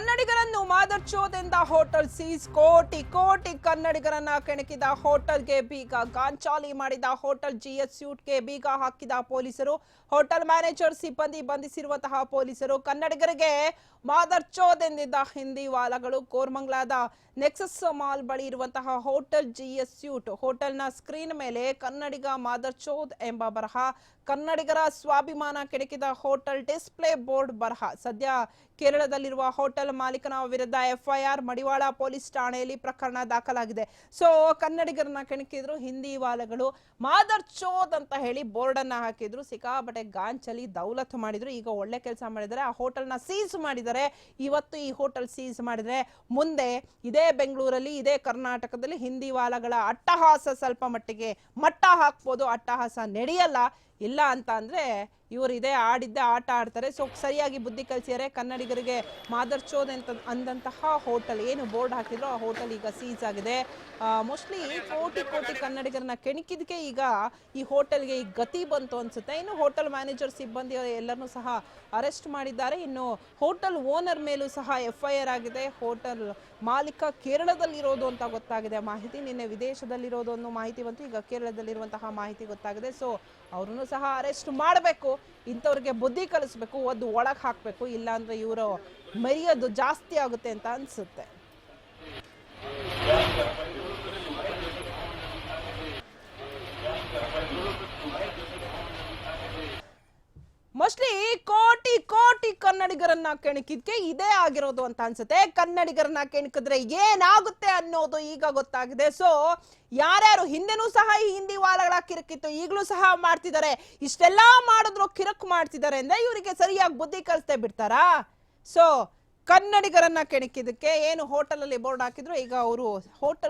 ಕನ್ನಡಿಗರನ್ನು ಮಾದರ್ಚೋದಿಂದ hotel seize ಕೋಟಿ ಕೋಟಿ ಕನ್ನಡಿಗರನ್ನ ಕೆಣಕಿದ ಹೋಟೆಲ್ಗೆ ಬೀಗ. ಗಾಂಚಾಲಿ ಮಾಡಿದ ಹೋಟೆಲ್ ಜಿಎಸ್ ಸ್ಯೂಟ್ಗೆ ಬೀಗ ಹಾಕಿದ ಪೊಲೀಸರು. ಹೋಟೆಲ್ ಮ್ಯಾನೇಜರ್ ಸಿಬ್ಬಂದಿ ಬಂಧಿಸಿರುವಂತಹ ಪೊಲೀಸರು. ಕನ್ನಡಿಗರಿಗೆ ಮಾದರ್ಚೋದೆಂದಿದ್ದ ಹಿಂದಿ ವಾಲಗಳು ಕೋರ್ಮಂಗ್ಲಾದ ನೆಕ್ಸಸ್ ಮಾಲ್ ಬಳಿ ಇರುವಂತಹ ಹೋಟೆಲ್ ಜಿಎಸ್ ಸ್ಯೂಟ್ ಹೋಟೆಲ್ನ ಸ್ಕ್ರೀನ್ ಮೇಲೆ ಕನ್ನಡಿಗ ಮಾದರ್ಚೋದ್ ಎಂಬ ಬರಹ. ಕನ್ನಡಿಗರ ಸ್ವಾಭಿಮಾನ ಕೆಣಕಿದ ಹೋಟೆಲ್ ಡಿಸ್ಪ್ಲೇ ಬೋರ್ಡ್ ಬರಹ. ಸದ್ಯ ಕೇರಳದಲ್ಲಿರುವ ಹೋಟೆಲ್ ಮಾಲೀಕನ ವಿರುದ್ಧ ಎಫ್ಐಆರ್ ಮಡಿವಾಳ ಪೊಲೀಸ್ ಠಾಣೆಯಲ್ಲಿ ಪ್ರಕರಣ ದಾಖಲಾಗಿದೆ. ಸೊ ಕನ್ನಡಿಗರನ್ನ ಕೆಣಕಿದ್ರು ಹಿಂದಿ ವಾಲಗಳು. ಮಾದರ್ ಚೋದ್ ಅಂತ ಹೇಳಿ ಬೋರ್ಡ್ ಅನ್ನ ಹಾಕಿದ್ರು. ಸಿಕ್ಕಾಪಟ್ಟೆ ಗಾಂಚಲಿ ದೌಲತ್ ಮಾಡಿದ್ರು. ಈಗ ಒಳ್ಳೆ ಕೆಲಸ ಮಾಡಿದರೆ ಆ ಹೋಟೆಲ್ನ ಸೀಸ್ ಮಾಡಿದರೆ ಇವತ್ತು ಈ ಹೋಟೆಲ್ ಸೀಸ್ ಮಾಡಿದ್ರೆ ಮುಂದೆ ಇದೇ ಬೆಂಗಳೂರಲ್ಲಿ, ಇದೇ ಕರ್ನಾಟಕದಲ್ಲಿ ಹಿಂದಿ ವಾಲಗಳ ಅಟ್ಟಹಾಸ ಸ್ವಲ್ಪ ಮಟ್ಟಿಗೆ ಮಟ್ಟ ಹಾಕ್ಬೋದು. ಅಟ್ಟಹಾಸ ನಡೆಯಲ್ಲ. ಇಲ್ಲ ಅಂತ ಅಂದ್ರೆ ಇವರು ಇದೇ ಆಡಿದ್ದೆ ಆಟ ಆಡ್ತಾರೆ. ಸೊ ಸರಿಯಾಗಿ ಬುದ್ಧಿ ಕಲಿಸಿದರೆ ಕನ್ನಡಿಗರಿಗೆ ಮಾದರ್ಚೋದ್ ಅಂತ ಅಂದಂತಹ ಹೋಟೆಲ್, ಏನು ಬೋರ್ಡ್ ಹಾಕಿದ್ರು ಆ ಹೋಟೆಲ್ ಈಗ ಸೀಸ್ ಆಗಿದೆ. ಮೋಸ್ಟ್ಲಿ ಕೋಟಿ ಕೋಟಿ ಕನ್ನಡಿಗರನ್ನ ಕೆಣಕಿದಕ್ಕೆ ಈಗ ಈ ಹೋಟೆಲ್ಗೆ ಈ ಗತಿ ಬಂತು ಅನ್ಸುತ್ತೆ. ಇನ್ನು ಹೋಟೆಲ್ ಮ್ಯಾನೇಜರ್ ಸಿಬ್ಬಂದಿ ಎಲ್ಲರನ್ನೂ ಸಹ ಅರೆಸ್ಟ್ ಮಾಡಿದ್ದಾರೆ. ಇನ್ನು ಹೋಟೆಲ್ ಓನರ್ ಮೇಲೂ ಸಹ ಎಫ್ ಐ ಆರ್ ಆಗಿದೆ. ಹೋಟೆಲ್ ಮಾಲೀಕ ಕೇರಳದಲ್ಲಿರೋದು ಅಂತ ಗೊತ್ತಾಗಿದೆ. ಮಾಹಿತಿ ನಿನ್ನೆ ವಿದೇಶದಲ್ಲಿರೋದು ಅನ್ನೋ ಮಾಹಿತಿ ಬಂತು. ಈಗ ಕೇರಳದಲ್ಲಿರುವಂತಹ ಮಾಹಿತಿ ಗೊತ್ತಾಗಿದೆ. ಸೊ ಅವರನ್ನು ಸಹ ಅರೆಸ್ಟ್ ಮಾಡಬೇಕು. ಇಂಥವ್ರಿಗೆ ಬುದ್ಧಿ ಕಲಿಸ್ಬೇಕು ಒಂದು ಒಳಗೆ ಹಾಕಬೇಕು ಇಲ್ಲಾಂದ್ರೆ ಇವರು ಮರೆಯೋದು ಜಾಸ್ತಿ ಆಗುತ್ತೆ ಅಂತ ಅನ್ಸುತ್ತೆ. ಮೋಸ್ಟ್ಲಿ ಕೋಟಿ ಕೋಟಿ ಕನ್ನಡಿಗರನ್ನ ಕೆಣಕಿದ್ಕೆ ಇದೇ ಆಗಿರೋದು ಅಂತ ಅನ್ಸುತ್ತೆ. ಕನ್ನಡಿಗರನ್ನ ಕೆಣಕಿದ್ರೆ ಏನಾಗುತ್ತೆ ಅನ್ನೋದು ಈಗ ಗೊತ್ತಾಗಿದೆ. ಸೊ ಯಾರ್ಯಾರು ಹಿಂದೆನೂ ಸಹ ಈ ಹಿಂದಿ ವಾಲಗಳ ಕಿರಕಿತ್ತು ಈಗಲೂ ಸಹ ಮಾಡ್ತಿದ್ದಾರೆ. ಇಷ್ಟೆಲ್ಲಾ ಮಾಡಿದ್ರು ಕಿರಕ್ ಮಾಡ್ತಿದ್ದಾರೆ ಅಂದ್ರೆ ಇವರಿಗೆ ಸರಿಯಾಗಿ ಬುದ್ಧಿ ಕಲಿಸ್ತೇ ಬಿಡ್ತಾರಾ? ಸೊ ಕನ್ನಡಿಗರನ್ನ ಕೆಣಕಿದಕ್ಕೆ ಏನು ಹೋಟೆಲ್ ಅಲ್ಲಿ ಬೋರ್ಡ್ ಹಾಕಿದ್ರು, ಈಗ ಅವರು ಹೋಟೆಲ್